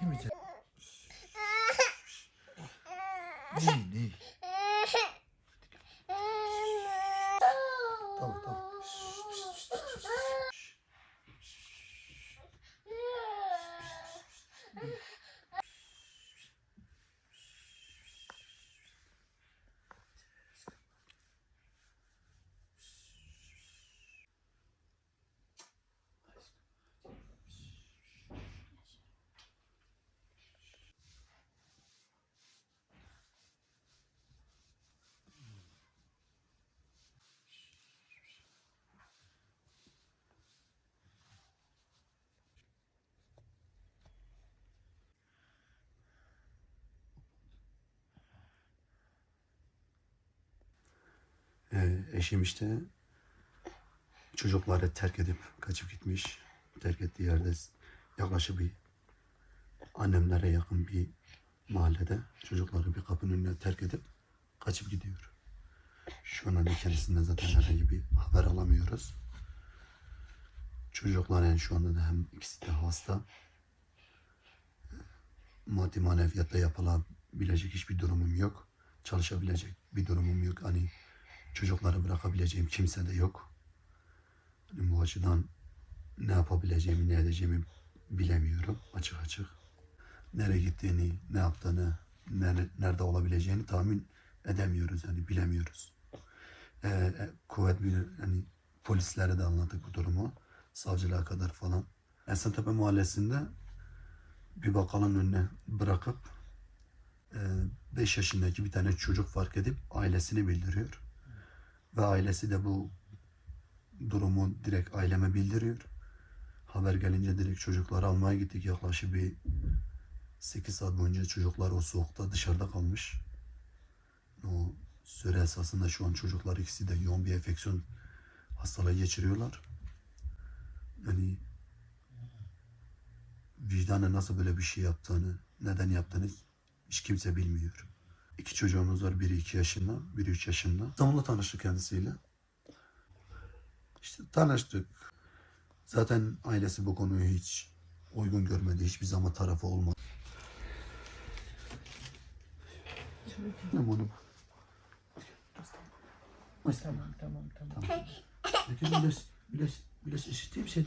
Değil mi? Değil Eşim işte çocukları terk edip kaçıp gitmiş. Terk ettiği yerde yaklaşık bir annemlere yakın bir mahallede çocukları bir kapının önüne terk edip kaçıp gidiyor. Şu an hani kendisinden zaten herhangi bir haber alamıyoruz. Çocuklar yani şu anda da hem ikisi de hasta. Maddi maneviyatta yapılabilecek hiçbir durumum yok. Çalışabilecek bir durumum yok. Hani çocukları bırakabileceğim kimse de yok. Hani bu açıdan ne yapabileceğimi, ne edeceğimi bilemiyorum açık açık. Nereye gittiğini, ne yaptığını, nere- nerede olabileceğini tahmin edemiyoruz yani bilemiyoruz. Ee, e, kuvvet hani polislere de anlattık bu durumu. Savcılığa kadar falan. Esentepe mahallesinde bir bakkalın önüne bırakıp 5 yaşındaki bir tane çocuk fark edip ailesini bildiriyor. Ve ailesi de bu durumu direkt aileme bildiriyor. Haber gelince direkt çocukları almaya gittik. Yaklaşık bir 8 saat boyunca çocuklar o soğukta dışarıda kalmış. O süre esasında şu an çocuklar ikisi de yoğun bir enfeksiyon hastalığı geçiriyorlar. Yani vicdanı nasıl böyle bir şey yaptığını, neden yaptığını hiç kimse bilmiyor. İki çocuğumuz var. Biri iki yaşında, biri üç yaşında. İstanbul'da tanıştık kendisiyle. İşte tanıştık. Zaten ailesi bu konuyu hiç uygun görmedi. Hiçbir zaman tarafı olmadı. Ne bunu? Tamam tamam tamam. Peki bileş, bileş, bileş işiteyim seni.